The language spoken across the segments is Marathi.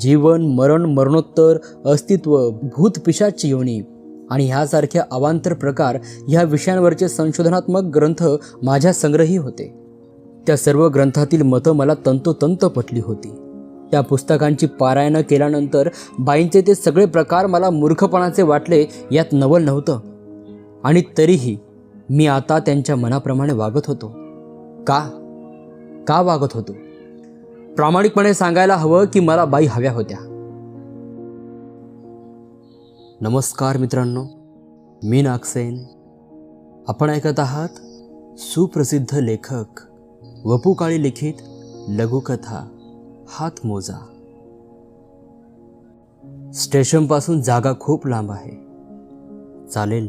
जीवन मरण मरणोत्तर अस्तित्व भूतपिशाची योनी. आणि ह्यासारखे अवांतर प्रकार ह्या विषयांवरचे संशोधनात्मक ग्रंथ माझ्या संग्रही होते. त्या सर्व ग्रंथातील मतं मला तंतोतंत पटली होती. त्या पुस्तकांची पारायणं केल्यानंतर बाईंचे ते सगळे प्रकार मला मूर्खपणाचे वाटले यात नवल नव्हतं. आणि तरीही मी आता त्यांच्या मनाप्रमाणे वागत होतो. का? का वागत होतो? प्रामाणिकपणे सांगायला हवं की मला बाई हव्या होत्या. नमस्कार मित्रांनो मी नागसेन. आपण ऐकत आहात सुप्रसिद्ध लेखक वपू काळी लिखित लघुकथा हात मोजा. स्टेशनपासून जागा खूप लांब आहे. चालेल.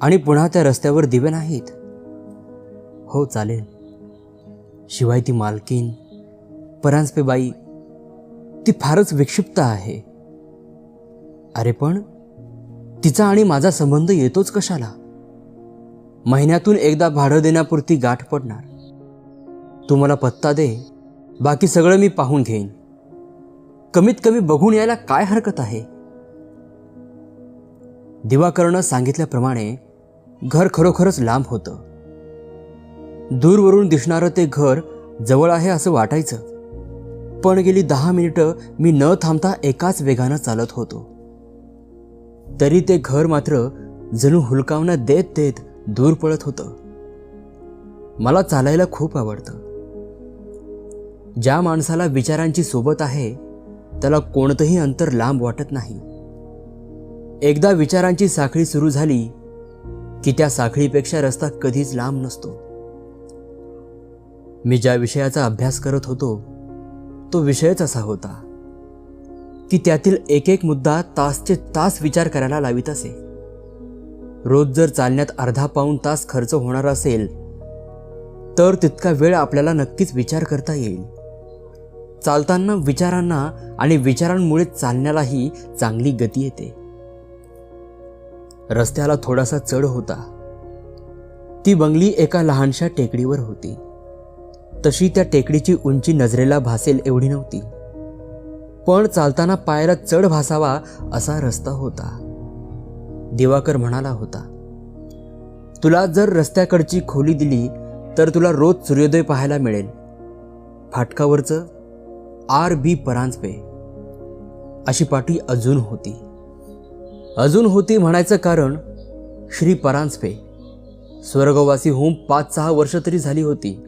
आणि पुन्हा त्या रस्त्यावर दिवे नाहीत? हो चालेल. शिवाय ती मालकीन परांजपेबाई ती फारच विक्षिप्त आहे. अरे पण तिचा आणि माझा संबंध येतोच कशाला? महिन्यातून एकदा भाडं देण्यापुरती गाठ पडणार. तू मला पत्ता दे बाकी सगळं मी पाहून घेईन. कमीत कमी बघून यायला काय हरकत आहे? दिवाकरनं सांगितल्याप्रमाणे घर खरोखरच लांब होतं. दूरवरून दिसणारं ते घर जवळ आहे असं वाटायचं. पण गेली दहा मिनिटं मी न थांबता एकाच वेगानं चालत होतो. तरी ते घर मात्र जणू हुलकावणं देत देत दूर पळत होतं. मला चालायला खूप आवडतं. ज्या माणसाला विचारांची सोबत आहे त्याला कोणतंही अंतर लांब वाटत नाही. एकदा विचारांची साखळी सुरू झाली की त्या साखळीपेक्षा रस्ता कधीच लांब नसतो. मी ज्या विषयाचा अभ्यास करत होतो तो विषयच असा होता की त्यातील एक एक मुद्दा तासचे तास विचार करायला लावित असे. रोज जर चालण्यात अर्धा पाऊण तास खर्च होणार असेल तर तितका वेळ आपल्याला नक्कीच विचार करता येईल. चालताना विचारांना आणि विचारांमुळे चालण्यालाही चांगली गती येते. रस्त्याला थोडासा चढ होता. ती बंगली एका लहानशा टेकडीवर होती. तशी त्या टेकडीची उंची नजरेला भासेल एवढी नव्हती. पण चालताना पायाला चढ भासावा असा रस्ता होता. दिवाकर म्हणाला होता तुला जर रस्त्याकडची खोली दिली तर तुला रोज सूर्योदय पाहायला मिळेल. फाटकावरचं आर बी परांजपे. अशी पाटी अजून होती. अजून होती म्हणायचं कारण श्री परांजपे. स्वर्गवासी होऊन पाच सहा वर्ष तरी झाली होती.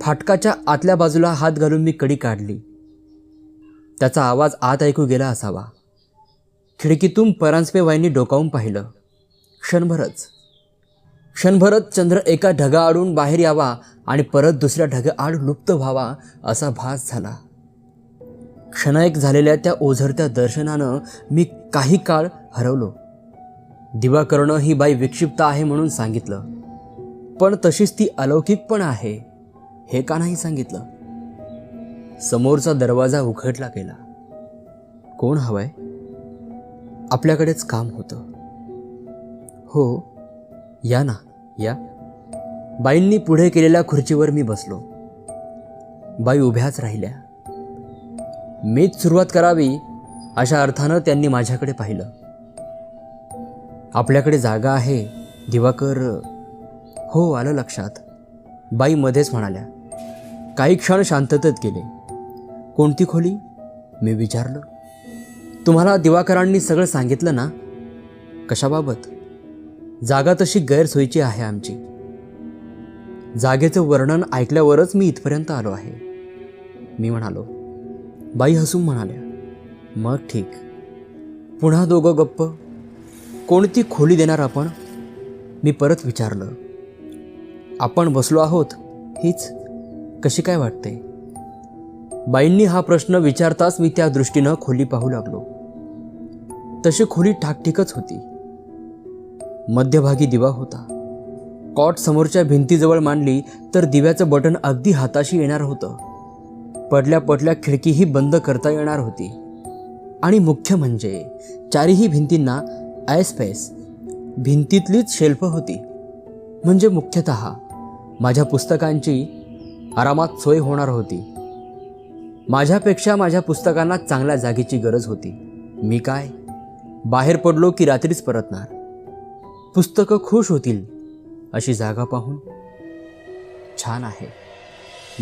फाटकाच्या आतल्या बाजूला हात घालून मी कडी काढली. त्याचा आवाज आत ऐकू गेला असावा. खिडकीतून परांजपे वाईंनी डोकावून पाहिलं. क्षणभरच. क्षणभरच चंद्र एका ढगाआडून बाहेर यावा आणि परत दुसऱ्या ढगाआड लुप्त व्हावा असा भास झाला. क्षणायक झालेल्या त्या ओझरत्या दर्शनानं मी काही काळ हरवलो. दिवा करणं ही बाई विक्षिप्त आहे म्हणून सांगितलं. पण तशीच ती अलौकिक पण आहे. हे का नाही सांगितलं? समोरचा दरवाजा उघडला गेला. कोण हवंय? आपल्याकडेच काम होतं. हो या ना या. बाईंनी पुढे केलेल्या खुर्चीवर मी बसलो. बाई उभ्याच राहिल्या. मीच सुरुवात करावी अशा अर्थानं त्यांनी माझ्याकडे पाहिलं. आपल्याकडे जागा आहे दिवाकर. हो आलं लक्षात. बाई मध्येच म्हणाल्या काही क्षण शांततेत गेले. कोणती खोली? मी विचारलं. तुम्हाला दिवाकरांनी सगळं सांगितलं ना? कशाबाबत? जागा तशी गैरसोयीची आहे आमची. जागेचं वर्णन ऐकल्यावरच मी इथपर्यंत आलो आहे. मी म्हणालो बाई हसून म्हणाल्या मग ठीक. पुन्हा दोघं गप्प. कोणती खोली देणार आपण? मी परत विचारलं आपण बसलो आहोत हीच कशी काय वाटते? बाईंनी हा प्रश्न विचारताच मी त्या दृष्टीनं खोली पाहू लागलो. तशी खोली ठाकठीकच होती. मध्यभागी दिवा होता. कॉट समोरच्या भिंतीजवळ मांडली तर दिव्याचं बटन अगदी हाताशी येणार होतं. पडल्या पडल्या खिडकीही बंद करता येणार होती. आणि मुख्य म्हणजे चारही भिंतींना आयस्पेस भिंतीतलीच शेल्फ होती. म्हणजे मुख्यतः माझ्या पुस्तकांची आरामात सोय होणार होती. माझ्यापेक्षा माझ्या पुस्तकांना चांगल्या जागेची गरज होती. मी काय? बाहेर पडलो की रात्रीच परतणार. पुस्तकं खुश होतील अशी जागा पाहून. छान आहे.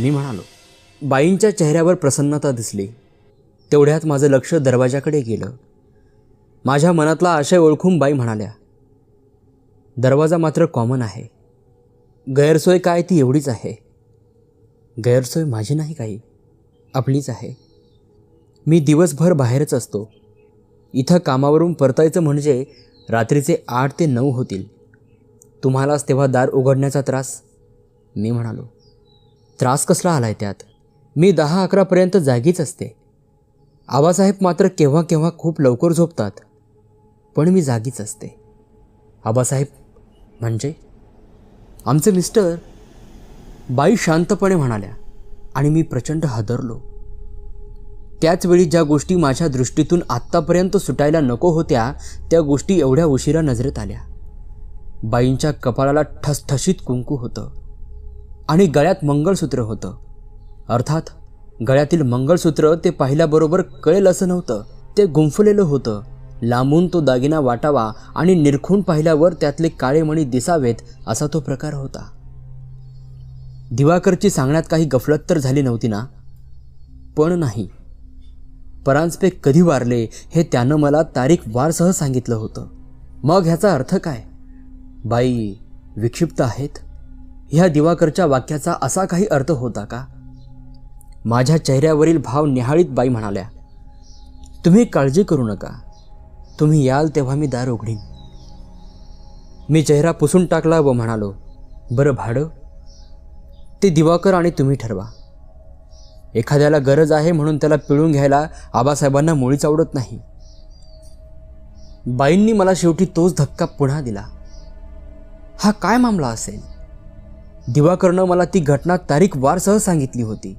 मी म्हणालो बाईंच्या चेहऱ्यावर प्रसन्नता दिसली. तेवढ्यात माझं लक्ष दरवाजाकडे गेलं. माझ्या मनातला आशय ओळखून बाई म्हणाल्या दरवाजा मात्र कॉमन आहे. गैरसोय काय ती एवढीच आहे. गैरसोय माझी नाही काही. आपलीच आहे. मी दिवसभर बाहेरच असतो. इथं कामावरून परतायचं म्हणजे रात्रीचे आठ ते नऊ होतील. तुम्हालाच तेव्हा दार उघडण्याचा त्रास? मी म्हणालो. त्रास कसला आला आहे त्यात? मी दहा अकरापर्यंत जागीच असते. आबासाहेब मात्र केव्हा केव्हा खूप लवकर झोपतात. पण मी जागीच असते. आबासाहेब म्हणजे? आमचे मिस्टर बाई शांतपणे म्हणाल्या आणि मी प्रचंड हादरलो. त्याचवेळी ज्या गोष्टी माझ्या दृष्टीतून आत्तापर्यंत सुटायला नको होत्या त्या गोष्टी एवढ्या उशिरा नजरेत आल्या. बाईंच्या कपाळाला ठसठशीत कुंकू होतं आणि गळ्यात मंगळसूत्र होतं. अर्थात गळ्यातील मंगळसूत्र ते पाहिल्याबरोबर कळेल असं नव्हतं. ते गुंफलेलं होतं. लांबून तो दागिना वाटावा आणि निरखून पाहिल्यावर त्यातले काळे मणी दिसावेत असा तो प्रकार होता. दिवाकरची सांगण्यात काही गफलत तर झाली नव्हती ना? पण नाही. परांजपे कधी वारले हे त्यानं मला तारीख वारसह सांगितलं होतं. मग ह्याचा अर्थ काय? बाई विक्षिप्त आहेत? ह्या दिवाकरच्या वाक्याचा असा काही अर्थ होता का? माझ्या चेहऱ्यावरील भाव निहाळीत बाई म्हणाल्या तुम्ही काळजी करू नका. तुम्ही याल तेव्हा मी दार उघडीन. मी चेहरा पुसून टाकला व म्हणालो बरं भाडं? ते दिवाकर आणि तुम्ही ठरवा. एखाद्याला गरज आहे म्हणून त्याला पिळून घ्यायला आबासाहेबांना मुळीच आवडत नाही. बाईंनी मला शेवटी तोच धक्का पुन्हा दिला. हा काय मामला असेल? दिवाकरनं मला ती घटना तारीख वारसह सांगितली होती.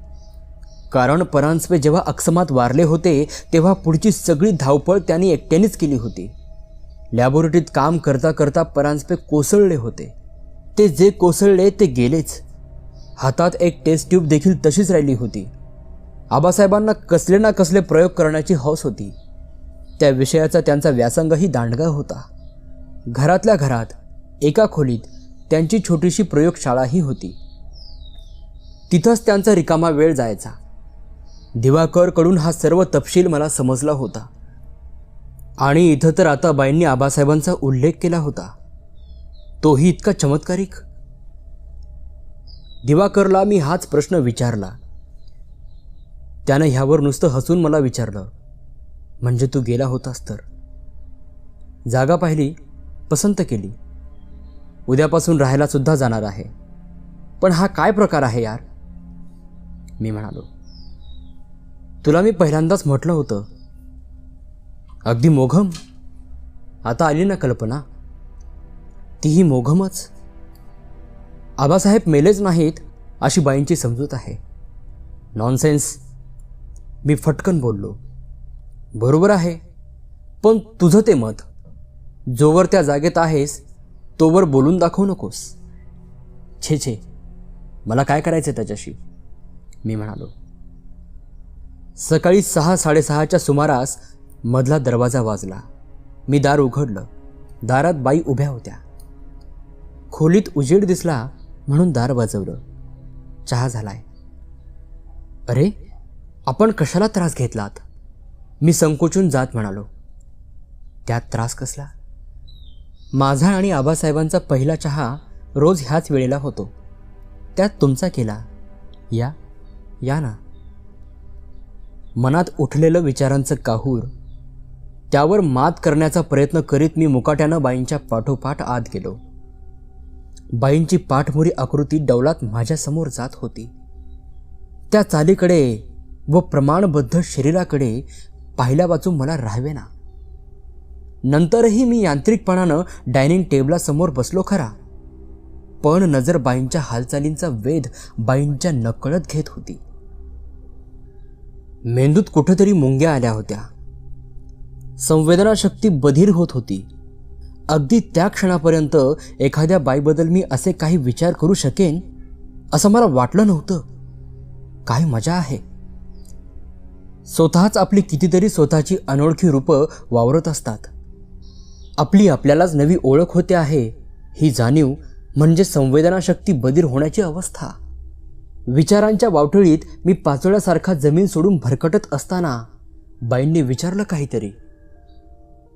कारण परांजपे जेव्हा अक्षमात वारले होते तेव्हा पुढची सगळी धावपळ त्यांनी एकट्यानेच केली होती. लॅबोरेटरीत काम करता करता परांजपे कोसळले होते. ते जे कोसळले ते गेलेच. हातात एक टेस्ट ट्यूब देखील तशीच राहिली होती. आबासाहेबांना कसले ना कसले प्रयोग करण्याची हौस होती. त्या विषयाचा त्यांचा व्यासंगही दांडगा होता. घरातल्या घरात एका खोलीत त्यांची छोटीशी प्रयोगशाळाही होती. तिथंच त्यांचा रिकामा वेळ जायचा. दिवाकरकडून हा सर्व तपशील मला समजला होता. आणि इथं तर आता बाईंनी आबासाहेबांचा उल्लेख केला होता. तोही इतका चमत्कारिक. दिवाकरला मी हाच प्रश्न विचारला. त्यानं ह्यावर नुसतं हसून मला विचारलं म्हणजे तू गेला होतास तर? जागा पाहिली पसंत केली. उद्यापासून राहायलासुद्धा जाणार आहे. पण हा काय प्रकार आहे यार? मी म्हणालो तुला मी पहिल्यांदाच म्हटलं होतं. अगदी मोघम? आता आली ना कल्पना? तीही मोघमच? आबासाहेब मेलेच नाहीत अशी बाईंची समजूत आहे. नॉनसेन्स मी फटकन बोललो. बरोबर आहे पण तुझं ते मत. जोवर त्या जागेत आहेस तोवर बोलून दाखवू नकोस. छे छे. मला काय करायचं त्याच्याशी? मी म्हणालो. सकाळी सहा साडेसहाच्या सुमारास मधला दरवाजा वाजला. मी दार उघडलं. दारात बाई उभ्या होत्या. खोलीत उजेड दिसला म्हणून दार वाजवलं चहा झालाय. अरे आपण कशाला त्रास घेतलात? मी संकोचून जात म्हणालो. त्यात त्रास कसला? माझा आणि आबासाहेबांचा पहिला चहा रोज ह्याच वेळेला होतो. त्यात तुमचा केला. या या ना. मनात उठलेलं विचारांचं काहूर. त्यावर मात करण्याचा प्रयत्न करीत मी मुकाट्यानं बाईंच्या पाठोपाठ आत गेलो. बाईंची पाठमोरी आकृती डौलात माझ्यासमोर जात होती. त्या चालीकडे व प्रमाणबद्ध शरीराकडे पाहिल्या वाचून मला राहावेना. नंतरही मी यांत्रिकपणानं डायनिंग टेबलासमोर बसलो खरा. पण नजर बाईंच्या हालचालींचा वेध बाईंच्या नकळत घेत होती. मेंदूत कुठंतरी मुंग्या आल्या होत्या. संवेदनाशक्ती बधीर होत होती. अगदी त्या क्षणापर्यंत एखाद्या बाईबद्दल मी असे काही विचार करू शकेन? असं मला वाटलं नव्हतं. काय मजा आहे. स्वतःच आपली कितीतरी स्वतःची अनोळखी रूपं वावरत असतात. आपली आपल्यालाच नवी ओळख होते आहे. ही जाणीव म्हणजे संवेदनाशक्ती बधीर होण्याची अवस्था. विचारांच्या वावटळीत मी पाचोळ्यासारखा जमीन सोडून भरकटत असताना बाईंनी विचारलं काहीतरी.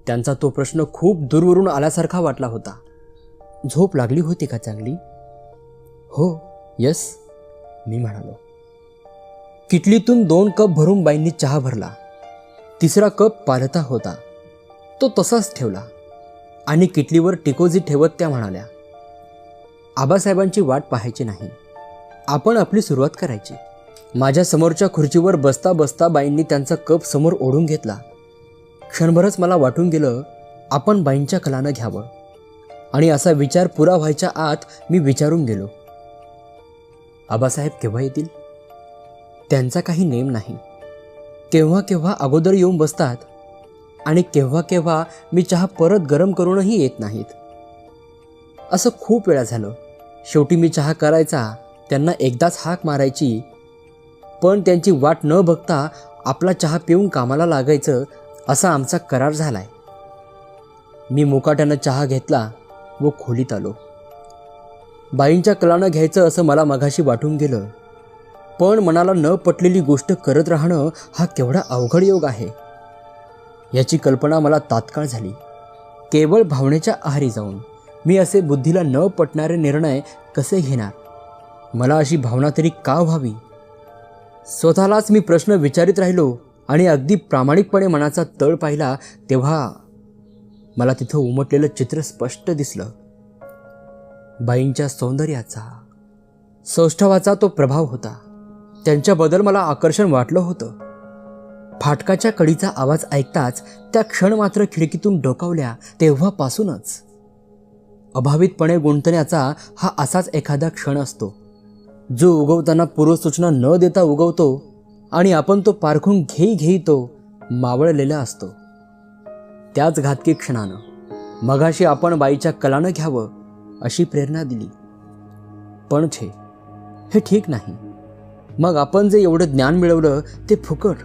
त्यांचा तो प्रश्न खूप दूरवरून आल्यासारखा वाटला होता. झोप लागली होती का चांगली? हो यस मी म्हणालो. किटलीतून दोन कप भरून बाईंनी चहा भरला. तिसरा कप पालता होता. तो तसाच ठेवला. आणि किटलीवर टिकोजी ठेवत त्या म्हणाल्या आबासाहेबांची वाट पाहायची नाही. आपण आपली सुरुवात करायची. माझ्या समोरच्या खुर्चीवर बसता बसता बाईंनी त्यांचा कप समोर ओढून घेतला. क्षणभरच मला वाटून गेलं आपण बाईंच्या कलानं घ्यावं. आणि असा विचार पुरा व्हायच्या आत मी विचारून गेलो. आबासाहेब केव्हा येतील? त्यांचा काही नेम नाही. केव्हा केव्हा अगोदर येऊन बसतात आणि केव्हा केव्हा मी चहा परत गरम करूनही येत नाहीत. असं खूप वेळा झालं. शेवटी मी चहा करायचा त्यांना एकदाच हाक मारायची. पण त्यांची वाट न बघता आपला चहा पिऊन कामाला लागायचं असा आमचा करार झालाय. मी मुकाट्यानं चहा घेतला व खोलीत आलो. बाईंच्या कलानं घ्यायचं असं मला मघाशी वाटून गेलं. पण मनाला न पटलेली गोष्ट करत राहणं हा केवढा अवघड योग आहे. याची कल्पना मला तात्काळ झाली. केवळ भावनेच्या आहारी जाऊन मी असे बुद्धीला न पटणारे निर्णय कसे घेणार? मला अशी भावना तरी का व्हावी? स्वतःलाच मी प्रश्न विचारित राहिलो आणि अगदी प्रामाणिकपणे मनाचा तळ पाहिला तेव्हा मला तिथं उमटलेलं चित्र स्पष्ट दिसलं. बाईंच्या सौंदर्याचा सौष्ठवाचा तो प्रभाव होता. त्यांच्याबद्दल मला आकर्षण वाटलं होतं. फाटकाच्या कडीचा आवाज ऐकताच त्या क्षण मात्र खिडकीतून डोकावल्या तेव्हापासूनच. अभावितपणे गुंतण्याचा हा असाच एखादा क्षण असतो. जो उगवताना पूर्वसूचना न देता उगवतो आणि आपण तो पारखून घेई घेई तो मावळलेला असतो. त्याच घातकी क्षणानं मगाशी आपण बाईच्या कलानं घ्यावं अशी प्रेरणा दिली. पण छे हे ठीक नाही. मग आपण जे एवढं ज्ञान मिळवलं ते फुकट.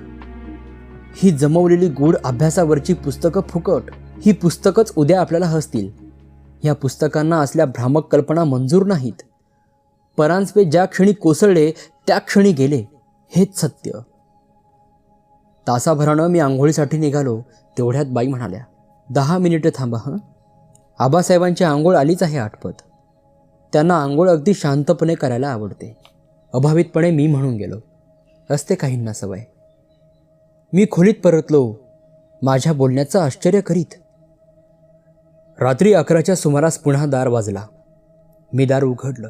ही जमवलेली गूढ अभ्यासावरची पुस्तकं फुकट. ही पुस्तकंच उद्या आपल्याला हसतील. या पुस्तकांना असल्या भ्रामक कल्पना मंजूर नाहीत. परांजपे ज्या क्षणी कोसळले त्या क्षणी गेले. हेच सत्य. तासाभरानं मी आंघोळीसाठी निघालो तेवढ्यात बाई म्हणाल्या दहा मिनिटं थांबा हं? आबासाहेबांची आंघोळ आलीच आहे आठपत. त्यांना आंघोळ अगदी शांतपणे करायला आवडते. अभावितपणे मी म्हणून गेलो. असते काहींना सवय. मी खोलीत परतलो माझ्या बोलण्याचं आश्चर्य करीत. रात्री अकराच्या सुमारास पुन्हा दार वाजला. मी दार उघडलं.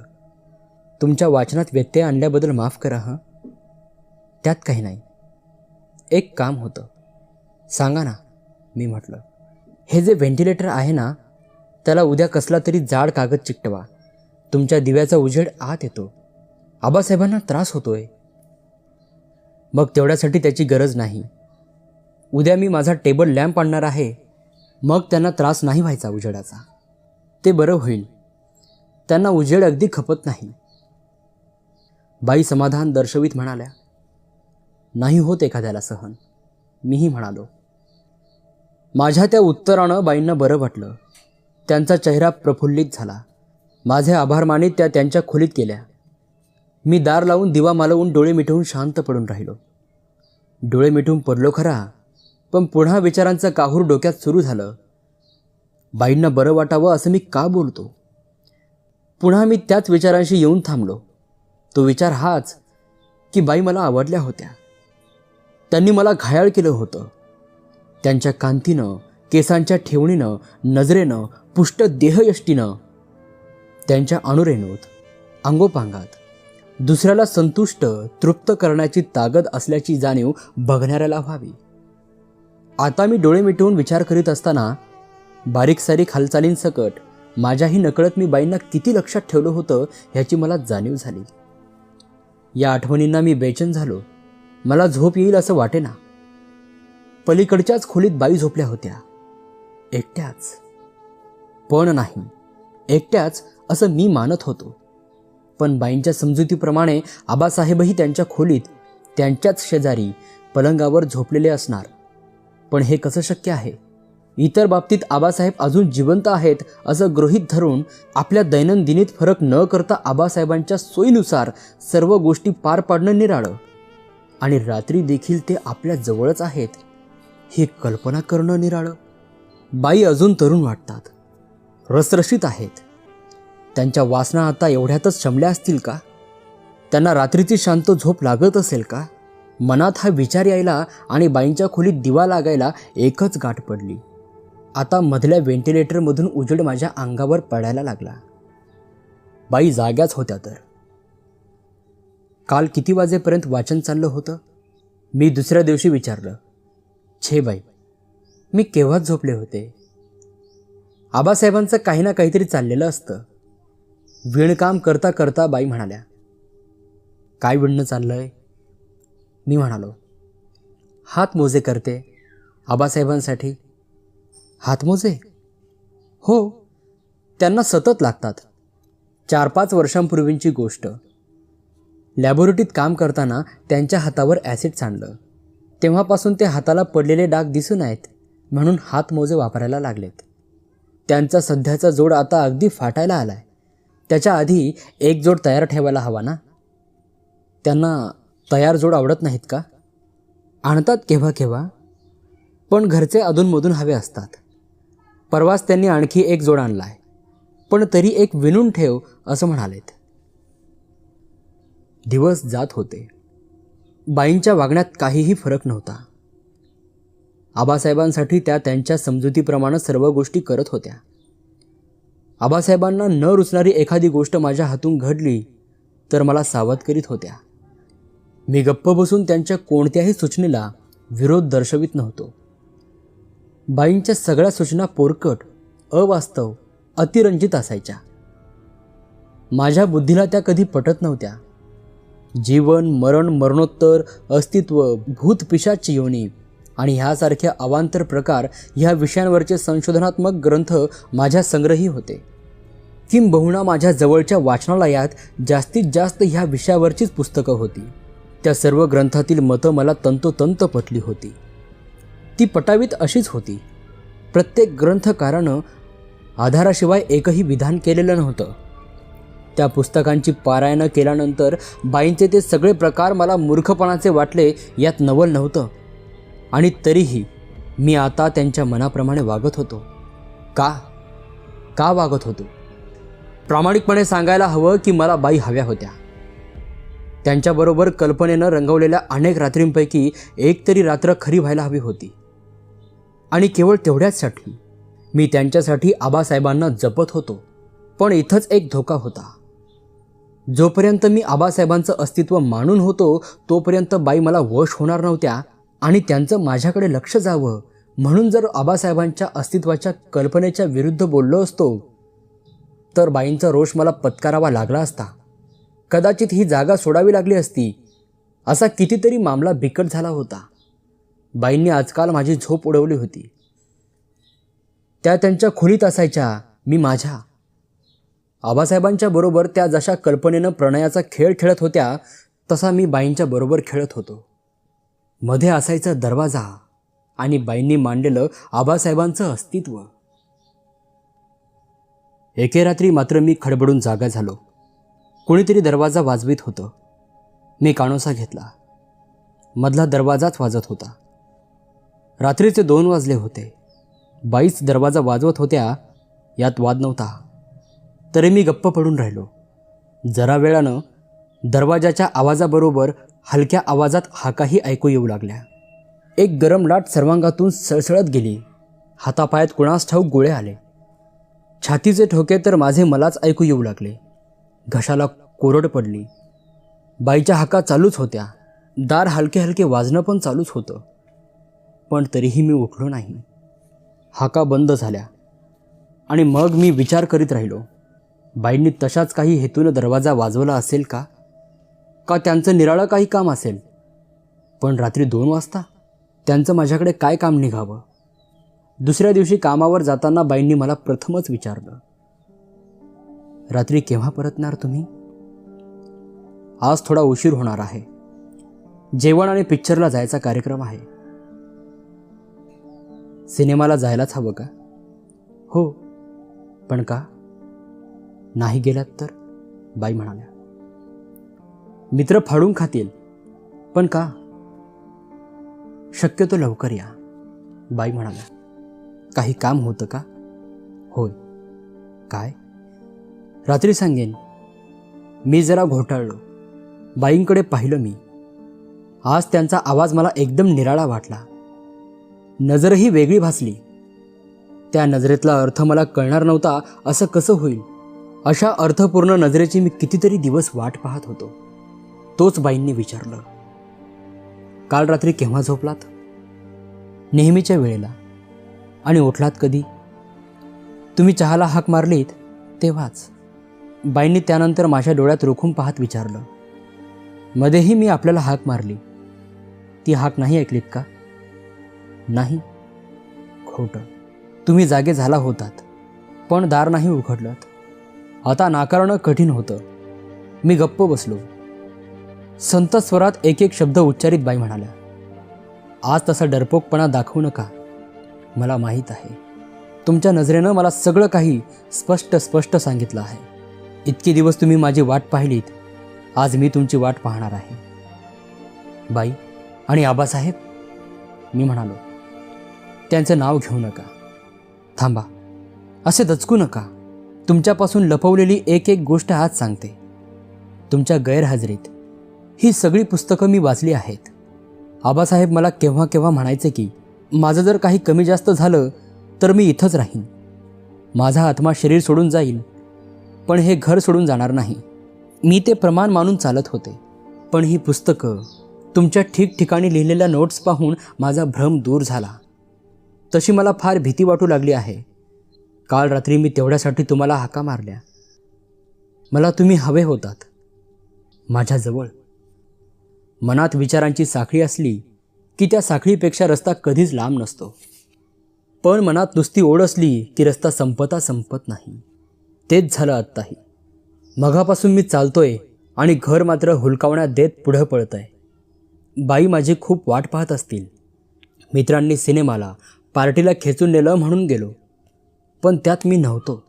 तुमच्या वाचनात व्यत्यय आणल्याबद्दल माफ करा हां? त्यात काही नाही. एक काम होतं. सांगा ना मी म्हटलं. हे जे व्हेंटिलेटर आहे ना त्याला उद्या कसला तरी जाड कागद चिकटवा. तुमच्या दिव्याचा उजेड आत येतो. आबासाहेबांना त्रास होतोय. मग तेवढ्यासाठी त्याची गरज नाही. उद्या मी माझा टेबल लॅम्प आणणार आहे. मग त्यांना त्रास नाही व्हायचा उजेडाचा. ते बरं होईल. त्यांना उजेड अगदी खपत नाही. बाई समाधान दर्शवित म्हणाल्या नाही होत एखाद्याला सहन. मीही म्हणालो माझ्या त्या उत्तरानं बाईंना बरं वाटलं. त्यांचा चेहरा प्रफुल्लित झाला. माझे आभार मानित त्या त्यांच्या खोलीत गेल्या. मी दार लावून दिवा मालवून डोळे मिटवून शांत पडून राहिलो. डोळे मिटून पडलो खरा पण पुन्हा विचारांचं काहूर डोक्यात सुरू झालं. बाईंना बरं वाटावं असं मी का बोलतो? पुन्हा मी त्याच विचारांशी येऊन थांबलो. तो विचार हाच की बाई मला आवडल्या होत्या. त्यांनी मला घायाळ केलं होतं. त्यांच्या कांतीनं केसांच्या ठेवणीनं नजरेनं पुष्ट देहयष्टीनं त्यांच्या अणुरेणूत अंगोपांगात दुसऱ्याला संतुष्ट तृप्त करण्याची ताकद असल्याची जाणीव बघणाऱ्याला व्हावी. आता मी डोळे मिटवून विचार करीत असताना बारीक सारीक हालचालींसकट माझ्याही नकळत मी बाईंना किती लक्षात ठेवलं होतं ह्याची मला जाणीव झाली. या आठवणींना मी बेचन झालो. मला झोप येईल असं वाटेना. पलीकडच्याच खोलीत बाई झोपल्या होत्या. एकट्याच. पण नाही. एकट्याच असं मी मानत होतो. पण बाईंच्या समजुतीप्रमाणे आबासाहेबही त्यांच्या खोलीत त्यांच्याच शेजारी पलंगावर झोपलेले असणार. पण हे कसं शक्य आहे? इतर बाबतीत आबासाहेब अजून जिवंत आहेत असं गृहीत धरून आपल्या दैनंदिनीत फरक न करता आबासाहेबांच्या सोयीनुसार सर्व गोष्टी पार पाडणं निराळं. आणि रात्री देखील ते आपल्या जवळच आहेत हे कल्पना करणं निराळं. बाई अजून तरुण वाटतात. रसरशीत आहेत. त्यांच्या वासना आता एवढ्यातच शमल्या असतील का? त्यांना रात्रीची शांत झोप लागत असेल का? मनात हा विचार यायला आणि बाईंच्या खोलीत दिवा लागायला एकच गाठ पडली. आता मधल्या व्हेंटिलेटरमधून उजेड माझ्या अंगावर पडायला लागला. बाई जाग्याच होत्या तर. काल किती वाजेपर्यंत वाचन चाललं होतं? मी दुसऱ्या दिवशी विचारलं छे बाई मी केव्हाच झोपले होते? आबासाहेबांचं काही ना काहीतरी चाललेलं असतं. विणकाम करता करता बाई म्हणाल्या काय विणणं चाललं आहे मी म्हणालो हात मोजे करते. आबासाहेबांसाठी हातमोजे हो त्यांना सतत लागतात. चार पाच वर्षांपूर्वींची गोष्ट. लॅबोरेटरीत काम करताना त्यांच्या हातावर ॲसिड सांडलं तेव्हापासून ते हाताला पडलेले डाग दिसून आहेत म्हणून हातमोजे वापरायला लागलेत. त्यांचा सध्याचा जोड आता अगदी फाटायला आलाय. त्याच्या आधी एक जोड तयार ठेवायला हवा ना? त्यांना तयार जोड आवडत नाहीत का? आणतात केव्हा केव्हा पण घरचे अधूनमधून हवे असतात. परवाच त्यांनी आणखी एक जोड आणला आहे पण तरी एक विणून ठेव असं म्हणालेत. दिवस जात होते. बाईंच्या वागण्यात काहीही फरक नव्हता. आबासाहेबांसाठी त्या त्यांच्या समजुतीप्रमाणे सर्व गोष्टी करत होत्या. आबासाहेबांना न रुचणारी एखादी गोष्ट माझ्या हातून घडली तर मला सावध करीत होत्या. मी गप्प बसून त्यांच्या कोणत्याही सूचनेला विरोध दर्शवित नव्हतो. बाईंच्या सगळ्या सूचना पोरकट अवास्तव अतिरंजित असायच्या. माझ्या बुद्धीला त्या कधी पटत नव्हत्या. जीवन मरण मरणोत्तर अस्तित्व भूतपिशाची योनी. आणि ह्यासारख्या अवांतर प्रकार ह्या विषयांवरचे संशोधनात्मक ग्रंथ माझ्या संग्रही होते. किंबहुना माझ्या जवळच्या वाचनालयात जास्तीत जास्त ह्या विषयावरचीच पुस्तकं होती. त्या सर्व ग्रंथातील मतं मला तंतोतंत पटली होती. ती पटावीत अशीच होती. प्रत्येक ग्रंथकारानं आधाराशिवाय एकही विधान केलेलं नव्हतं. त्या पुस्तकांची पारायणं केल्यानंतर बाईंचे ते सगळे प्रकार मला मूर्खपणाचे वाटले यात नवल नव्हतं. आणि तरीही मी आता त्यांच्या मनाप्रमाणे वागत होतो. का? का वागत होतो? प्रामाणिकपणे सांगायला हवं की मला बाई हव्या होत्या. त्यांच्याबरोबर कल्पनेनं रंगवलेल्या अनेक रात्रींपैकी एक तरी रात्र खरी व्हायला हवी होती. आणि केवळ तेवढ्याचसाठी मी त्यांच्यासाठी आबासाहेबांना जपत होतो. पण इथंच एक धोका होता. जोपर्यंत मी आबासाहेबांचं अस्तित्व मानून होतो तोपर्यंत बाई मला वश होणार नव्हत्या आणि त्यांचं माझ्याकडे लक्ष जावं. म्हणून जर आबासाहेबांच्या अस्तित्वाच्या कल्पनेच्या विरुद्ध बोललो असतो तर बाईंचा रोष मला पत्करावा लागला असता. कदाचित ही जागा सोडावी लागली असती. असा कितीतरी मामला बिकट झाला होता. बाईंनी आजकाल माझी झोप उडवली होती. त्या त्यांच्या खोलीत असायच्या मी माझ्या. आबासाहेबांच्या बरोबर त्या जशा कल्पनेनं प्रणयाचा खेळ खेळत होत्या तसा मी बाईंच्या बरोबर खेळत होतो. मध्ये असायचा दरवाजा आणि बाईंनी मांडलेलं आबासाहेबांचं अस्तित्व. एके रात्री मात्र मी खडबडून जागा झालो. कोणीतरी दरवाजा वाजवीत होतं. मी कानोसा घेतला. मधला दरवाजाच वाजत होता. रात्रीचे दोन वाजले होते. बाईच दरवाजा वाजवत होत्या यात वाद नव्हता. तरी मी गप्प पडून राहिलो. जरा वेळानं दरवाजाच्या आवाजाबरोबर हलक्या आवाजात हाकाही ऐकू येऊ लागल्या. एक गरम लाट सर्वांगातून सळसळत गेली. हातापायात कुणास ठाऊक गोळे आले. छातीचे ठोके तर माझे मलाच ऐकू येऊ लागले. घशाला कोरड पडली. बाईच्या हाका चालूच होत्या. दार हलके हलके वाजणं पण चालूच होतं. पण तरीही मी उठलो नाही. हाका बंद झाल्या. आणि मग मी विचार करीत राहिलो. बाईंनी तशाच काही हेतूनं दरवाजा वाजवला असेल का? का त्यांचं निराळं काही काम असेल? पण रात्री दोन वाजता त्यांचं माझ्याकडे काय काम निघावं? दुसऱ्या दिवशी कामावर जाताना बाईंनी मला प्रथमच विचारलं रात्री केव्हा परतणार तुम्ही? आज थोडा उशीर होणार आहे. जेवण आणि पिक्चरला जायचा कार्यक्रम आहे. सिनेमाला जायलाच हवं का? हो. पण का? नाही गेलात तर? बाई म्हणाल्या. मित्र फाडून खातील पण का? शक्यतो लवकर या बाई म्हणाल्या. काही काम होतं का? होय. काय? रात्री सांगेन. मी जरा घोटाळलो. बाईंकडे पाहिलं मी. आज त्यांचा आवाज मला एकदम निराळा वाटला. नजरही वेगळी भासली. त्या नजरेतला अर्थ मला कळणार नव्हता असं कसं होईल? अशा अर्थपूर्ण नजरेची मी कितीतरी दिवस वाट पाहत होतो. तोच बाईंनी विचारलं काल रात्री केव्हा झोपलात? नेहमीच्या वेळेला. आणि उठलात कधी? तुम्ही चहाला हाक मारलीत तेव्हाच. बाईंनी त्यानंतर माझ्या डोळ्यात रोखून पाहत विचारलं मध्येही मी आपल्याला हाक मारली? ती हाक नाही ऐकलीत का? नाही. खोटं. तुम्ही जागे झाला होतात पण दार नाही उघडलं आता नाकारणं कठीण होतं. मी गप्प बसलो. संत स्वरात एक एक शब्द उच्चारित बाई म्हणाल्या आज तसा डरपोकपणा दाखवू नका. मला माहीत आहे. तुमच्या नजरेनं मला सगळं काही स्पष्ट स्पष्ट सांगितलं आहे. इतके दिवस तुम्ही माझी वाट पाहिलीत. आज मी तुमची वाट पाहणार आहे. बाई आणि आबासाहेब? मी म्हणालो त्यांचं नाव घेऊ नका. थांबा. असे दचकू नका. तुमच्यापासून लपवलेली एक एक गोष्ट आज सांगते. तुमच्या गैरहजेरीत. ही सगळी पुस्तकं मी वाचली आहेत. आबासाहेब मला केव्हा केव्हा म्हणायचे की माझं जर काही कमी जास्त झालं तर मी इथंच राहीन. माझा आत्मा शरीर सोडून जाईल पण हे घर सोडून जाणार नाही. मी ते प्रमाण मानून चालत होते. पण ही पुस्तकं तुमच्या ठिकठिकाणी लिहिलेल्या नोट्स पाहून माझा भ्रम दूर झाला. तशी मला फार भीती वाटू लागली आहे. काल रात्री मी तेवढ्यासाठी तुम्हाला हाका मारल्या. मला तुम्ही हवे होतात. माझ्याजवळ. मनात विचारांची साखळी असली की त्या साखळीपेक्षा रस्ता कधीच लांब नसतो. पण मनात नुसती ओढ असली की रस्ता संपता संपत नाही. तेच झालं आत्ताही. मघापासून मी चालतोय आणि घर मात्र हुलकावण्यात देत पुढं पळतंय. बाई माझी खूप वाट पाहत असतील. मित्रांनी सिनेमाला पार्टीला खेचून नेलं म्हणून गेलो. पण त्यात मी नव्हतो.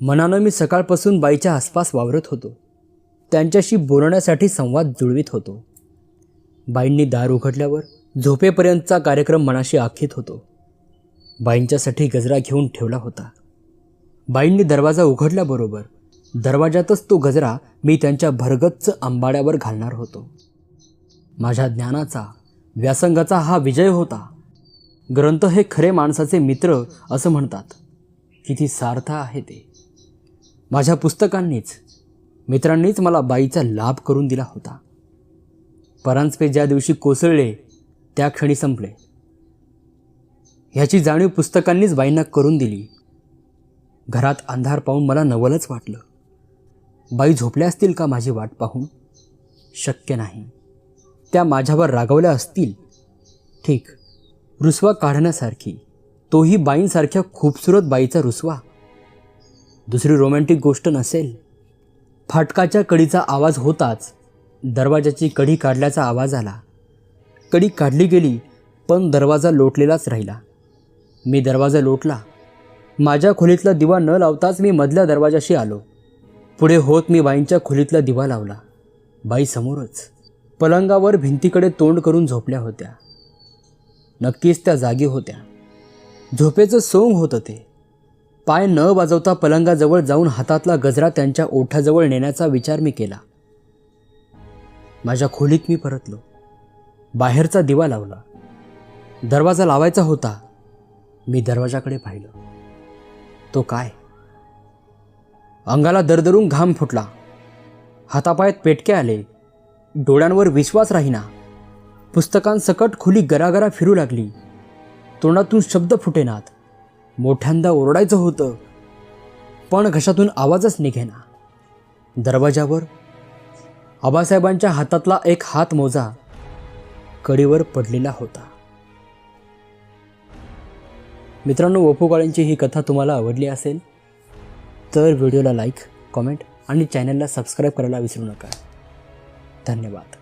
मनानं मी सकाळपासून बाईच्या आसपास वावरत होतो. त्यांच्याशी बोलण्यासाठी संवाद जुळवीत होतो. बाईंनी दार उघडल्यावर झोपेपर्यंतचा कार्यक्रम मनाशी आखीत होतो. बाईंच्यासाठी गजरा घेऊन ठेवला होता. बाईंनी दरवाजा उघडल्याबरोबर दरवाजातच तो गजरा मी त्यांच्या भरगच्च आंबाड्यावर घालणार होतो. माझ्या ज्ञानाचा व्यासंगाचा हा विजय होता. ग्रंथ हे खरे माणसाचे मित्र असं म्हणतात. किती सार्थ आहे ते. माझ्या पुस्तकांनीच मित्रांनीच मला बाईचा लाभ करून दिला होता. परांजपे ज्या दिवशी कोसळले त्या क्षणी संपले. ह्याची जाणीव पुस्तकांनीच बाईंना करून दिली. घरात अंधार पाहून मला नवलच वाटलं. बाई झोपल्या असतील का माझी वाट पाहून? शक्य नाही. त्या माझ्यावर रागवल्या असतील. ठीक रुसवा काढण्यासारखी. तोही बाईंसारख्या खूबसूरत बाईचा रुसवा. दुसरी रोमॅन्टिक गोष्ट नसेल. फाटकाच्या कडीचा आवाज होताच दरवाजाची कडी काढल्याचा आवाज आला. कडी काढली गेली पण दरवाजा लोटलेलाच राहिला. मी दरवाजा लोटला. माझ्या खोलीतला दिवा न लावताच मी मधल्या दरवाजाशी आलो. पुढे होत मी बाईंच्या खोलीतला दिवा लावला. बाई समोरच. पलंगावर भिंतीकडे तोंड करून झोपल्या होत्या. नक्कीच त्या जागी होत्या. झोपेचं सोंग होतं ते पाय न वाजवता पलंगाजवळ जाऊन हातातला गजरा त्यांच्या ओठाजवळ नेण्याचा विचार मी केला. माझ्या खोलीत मी परतलो. बाहेरचा दिवा लावला. दरवाजा लावायचा होता. मी दरवाजाकडे पाहिलं. तो काय? अंगाला दरदरून घाम फुटला. हातापायात पेटके आले. डोळ्यांवर विश्वास राहीना. पुस्तकांसकट खुली गरागरा फिरू लागली. तोंडातून शब्द फुटेनात. मोठ्यांदा ओरडायचं होतं पण घशातून आवाजच निघेना. दरवाजावर आबासाहेबांच्या हातातला एक हात मोजा कडीवर पडलेला होता. मित्रांनो वपू काळेंची ही कथा तुम्हाला आवडली असेल तर व्हिडिओला लाईक कॉमेंट आणि चॅनलला सबस्क्राईब करायला विसरू नका. धन्यवाद.